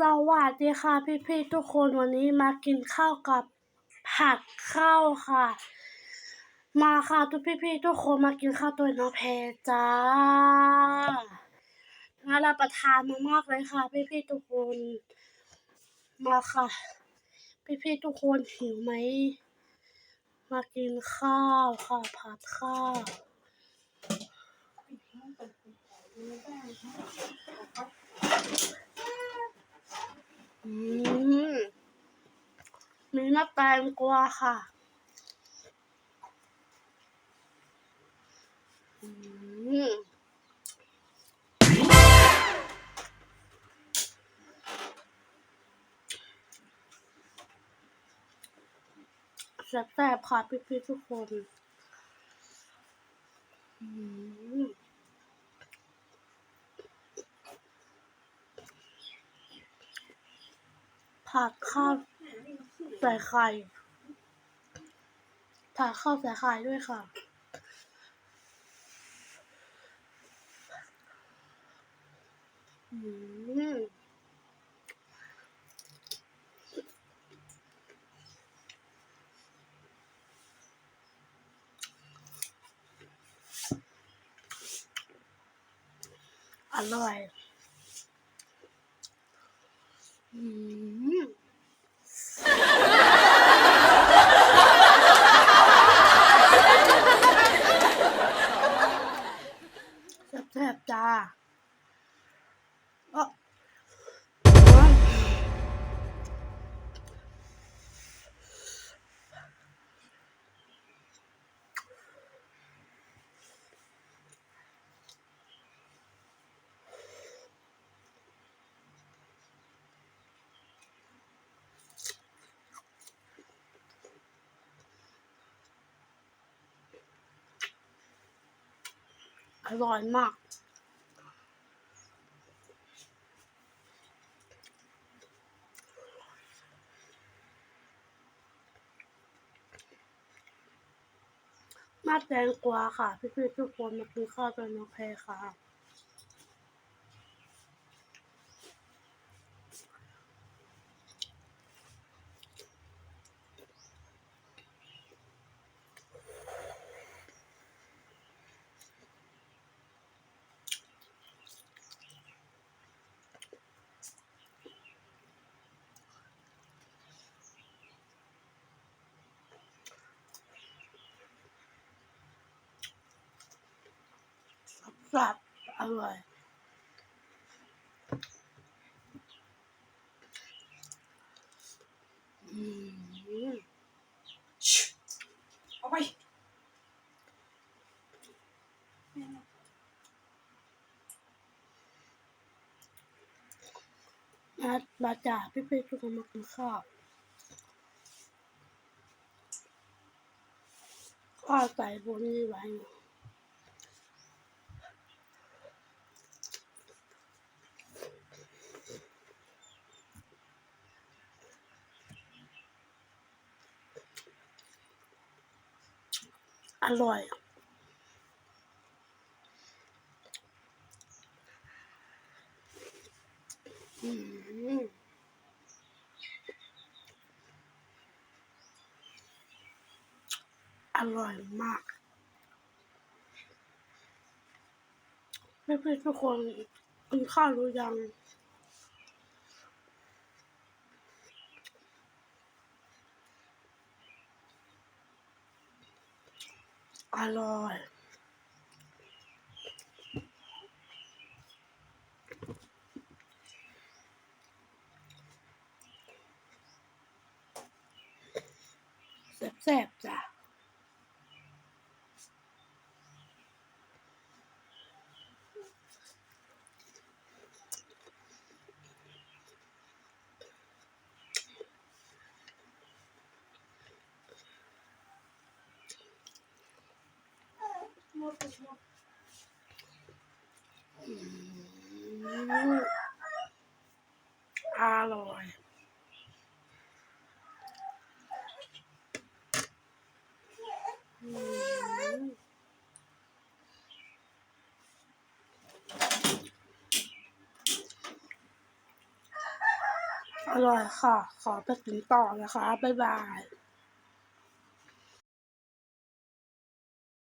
สวัสดีค่ะพี่ๆทุกคนวันนี้มากินข้าวกับผัดข้าวค่ะ มาค่ะทุกพี่ๆทุกคนมากินข้าวตัวน้องแพจ้าน่ารับประทานมากๆเลยค่ะ พี่ๆทุกคน มาค่ะ พี่ๆทุกคนหิวไหมมากินข้าวค่ะผัดข้าว อืม มีมะแตงกวาค่ะอืมแซ่บๆค่ะพี่ๆทุกคนอืมผัดข้าว ใส่ไข่ผัดข้าวใส่ไข่ด้วยค่ะ อืมอร่อยอืมแซ่บๆจ้าเอ้อ อร่อยมาก มาแตงกวาค่ะ พี่ๆทุกคนมากินข้าวกันน้องแพค่ะ แซ่บอร่อยอืมเอาไปมามาจ่าพี่ๆทุกคนมากินข้าวข้าวใส่บนนี้ไว้ อร่อย อืมอร่อยมากเพื่อนๆทุกคนกินข้าวหรือยัง อร่อยแซ่บๆจ้ะ อร่อยอืมอร่อยค่ะ ขอไปกินต่อนะคะ บ๊ายบาย